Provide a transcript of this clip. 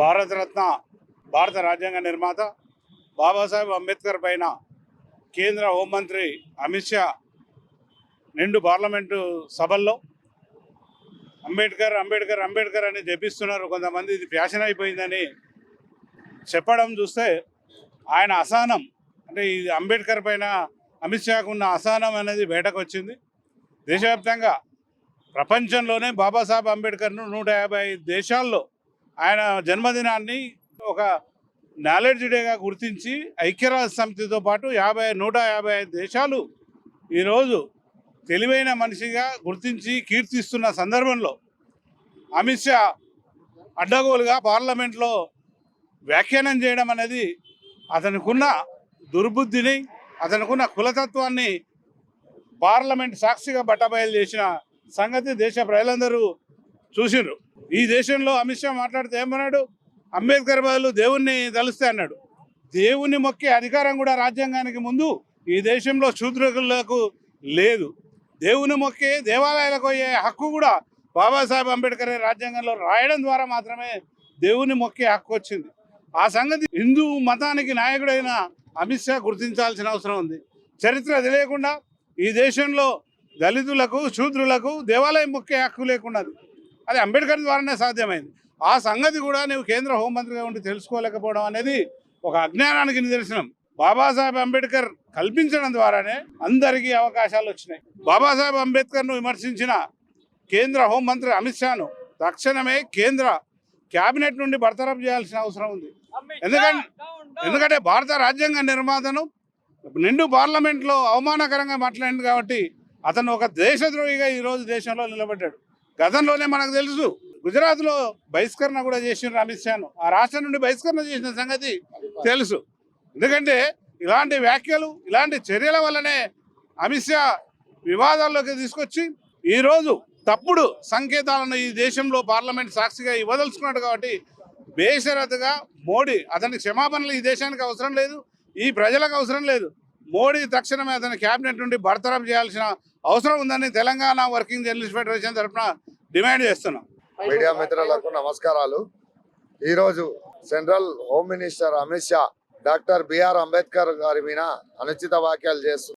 భారతరత్న భారత రాజ్యాంగ నిర్మాత బాబాసాహెబ్ అంబేద్కర్ పైన కేంద్ర హోంమంత్రి అమిత్ షా నిండు పార్లమెంటు సభల్లో అంబేద్కర్ అంబేద్కర్ అంబేద్కర్ అని జపిస్తున్నారు. కొంతమంది ఇది ఫ్యాషన్ అయిపోయిందని చెప్పడం చూస్తే ఆయన అసహనం. అంటే ఇది అంబేద్కర్ పైన అమిత్ షాకు ఉన్న అసహనం అనేది బయటకు వచ్చింది. దేశవ్యాప్తంగా ప్రపంచంలోనే బాబాసాహెబ్ అంబేద్కర్ను నూట యాభై ఐదు దేశాల్లో ఆయన జన్మదినాన్ని ఒక నాలెడ్జ్ డేగా గుర్తించి ఐక్యరాజ్య సమితితో పాటు యాభై నూట యాభై ఐదు దేశాలు ఈరోజు తెలివైన మనిషిగా గుర్తించి కీర్తిస్తున్న సందర్భంలో అమిత్ షా అడ్డగోలుగా పార్లమెంట్లో వ్యాఖ్యానం చేయడం అనేది అతనికున్న దుర్బుద్ధిని అతనికున్న కులతత్వాన్ని పార్లమెంట్ సాక్షిగా బట్టబయలు చేసిన సంగతి దేశ ప్రజలందరూ చూసిండ్రు. ఈ దేశంలో అమిత్ షా మాట్లాడితే ఏమన్నాడు అంబేద్కర్ బదులు దేవుణ్ణి తలుస్తే అన్నాడు. దేవుణ్ణి మొక్కే అధికారం కూడా రాజ్యాంగానికి ముందు ఈ దేశంలో శూద్రులకు లేదు. దేవుని మొక్కే దేవాలయాలకు అయ్యే హక్కు కూడా బాబాసాహెబ్ అంబేద్కర్ రాజ్యాంగంలో రాయడం ద్వారా మాత్రమే దేవుని మొక్కే హక్కు వచ్చింది. ఆ సంగతి హిందూ మతానికి నాయకుడైన అమిత్ షా గుర్తించాల్సిన అవసరం ఉంది. చరిత్ర తెలియకుండా ఈ దేశంలో దళితులకు శూద్రులకు దేవాలయం మొక్కే హక్కు లేకున్నది. అది అంబేద్కర్ ద్వారానే సాధ్యమైంది. ఆ సంగతి కూడా నువ్వు కేంద్ర హోంమంత్రిగా ఉండి తెలుసుకోలేకపోవడం అనేది ఒక అజ్ఞానానికి నిదర్శనం. బాబాసాహెబ్ అంబేద్కర్ కల్పించడం ద్వారానే అందరికీ అవకాశాలు వచ్చినాయి. బాబాసాహెబ్ అంబేద్కర్ను విమర్శించిన కేంద్ర హోంమంత్రి అమిత్ షాను తక్షణమే కేంద్ర కేబినెట్ నుండి బర్తరఫ్ చేయాల్సిన అవసరం ఉంది. ఎందుకంటే ఎందుకంటే భారత రాజ్యాంగ నిర్మాతను నిండు పార్లమెంట్లో అవమానకరంగా మాట్లాడింది కాబట్టి అతను ఒక దేశద్రోహిగా ఈరోజు దేశంలో నిలబడ్డాడు. గతంలోనే మనకు తెలుసు. గుజరాత్లో బహిష్కరణ కూడా చేసిన అమిత్ షాను. ఆ రాష్ట్రం నుండి బహిష్కరణ చేసిన సంగతి తెలుసు. ఎందుకంటే ఇలాంటి వ్యాఖ్యలు ఇలాంటి చర్యల వల్లనే అమిత్ షా వివాదాల్లోకి తీసుకొచ్చి ఈరోజు తప్పుడు సంకేతాలను ఈ దేశంలో పార్లమెంట్ సాక్షిగా ఇవ్వదలుచుకున్నాడు కాబట్టి బేషరతుగా మోడీ అతనికి క్షమాపణలు ఈ దేశానికి అవసరం లేదు ఈ ప్రజలకు అవసరం లేదు. మోడీ తక్షణమే అతని క్యాబినెట్ నుండి బర్తరఫ్ చేయాల్సిన అవసరం ఉందని తెలంగాణ వర్కింగ్ జర్నలిస్ట్ ఫెడరేషన్ తరఫున డిమాండ్ చేస్తున్నాం. మీడియా మిత్రులకు నమస్కారాలు. ఈరోజు central home minister Amit Shah doctor BR Ambedkar garu మీద అనుచిత వ్యాఖ్యలు చేస్తున్నారు